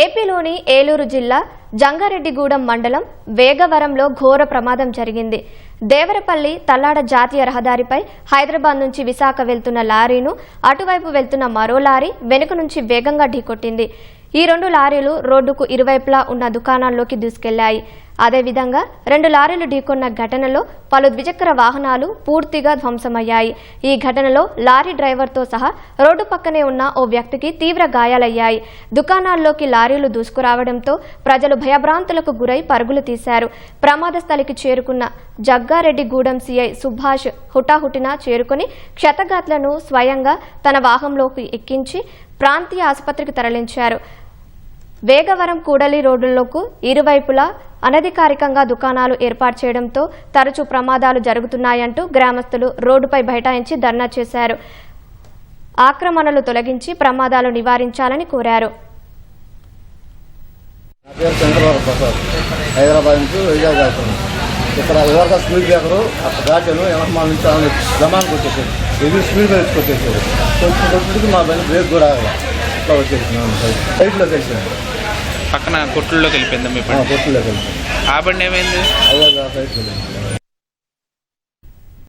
ఏపీలోని ఏలూరు జిల్లా జంగారెడ్డిగూడెం మండలం వేగవరంలో ఘోర ప్రమాదం జరిగింది. దేవరపల్లి తల్లాడ జాతీయ రహదారిపై హైదరాబాద్ నుంచి విశాఖ వెళ్తున్న లారీను అటువైపు వెళ్తున్న మరో లారీ వెనుక నుంచి వేగంగా ఢీకొట్టింది. ఈ రెండు లారీలు రోడ్డుకు ఇరువైపులా ఉన్న దుకాణాల్లోకి దూసుకెళ్ళాయి. అదేవిధంగా రెండు లారీలు ఢీకొన్న ఘటనలో పలు ద్విచక్ర వాహనాలు పూర్తిగా ధ్వంసమయ్యాయి. ఈ ఘటనలో లారీ డ్రైవర్తో సహా రోడ్డు పక్కనే ఉన్న ఓ వ్యక్తికి తీవ్ర గాయాలయ్యాయి. దుకాణాల్లోకి లారీలు దూసుకురావడంతో ప్రజలు భయభ్రాంతులకు గురై పరుగులు తీశారు. ప్రమాద స్థలికి చేరుకున్న జగ్గారెడ్డిగూడెం సీఐ సుభాష్ హుటాహుటిన చేరుకుని క్షతగాత్లను స్వయంగా తన వాహంలోకి ఎక్కించి ప్రాంతీయ ఆసుపత్రికి తరలించారు. వేగవరం కూడలి రోడ్డులకు ఇరువైపులా అనధికారికంగా దుకాణాలు ఏర్పాటు చేయడంతో తరచూ ప్రమాదాలు జరుగుతున్నాయంటూ గ్రామస్తులు రోడ్డుపై బైఠాయించి ధర్నా చేశారు. ఆక్రమణలు తొలగించి ప్రమాదాలు నివారించాలని కోరారు. హైదరాబాద్ నుంచి వైజాగ్ వెళ్తున్నాను. ఇక్కడ ఎవరిగా స్పీడ్ బ్రేకరు అక్కడ దాటాను ఎనకమాల నుంచి ఆమె జమాన్ కొట్టేసాడు ఎదురు స్పీడ్ బ్రేక్ వచ్చేసాడు కొంచెం కొట్టుడికి మా పైన బ్రేక్ కూడా ఇట్లా వచ్చేసినాను సైట్లో వెళ్ళిపోయాను పక్కన కొట్టుల్లోకి వెళ్ళిపోయిందా మీ బండి కొట్టులోకి ఆ బండి ఏమైంది?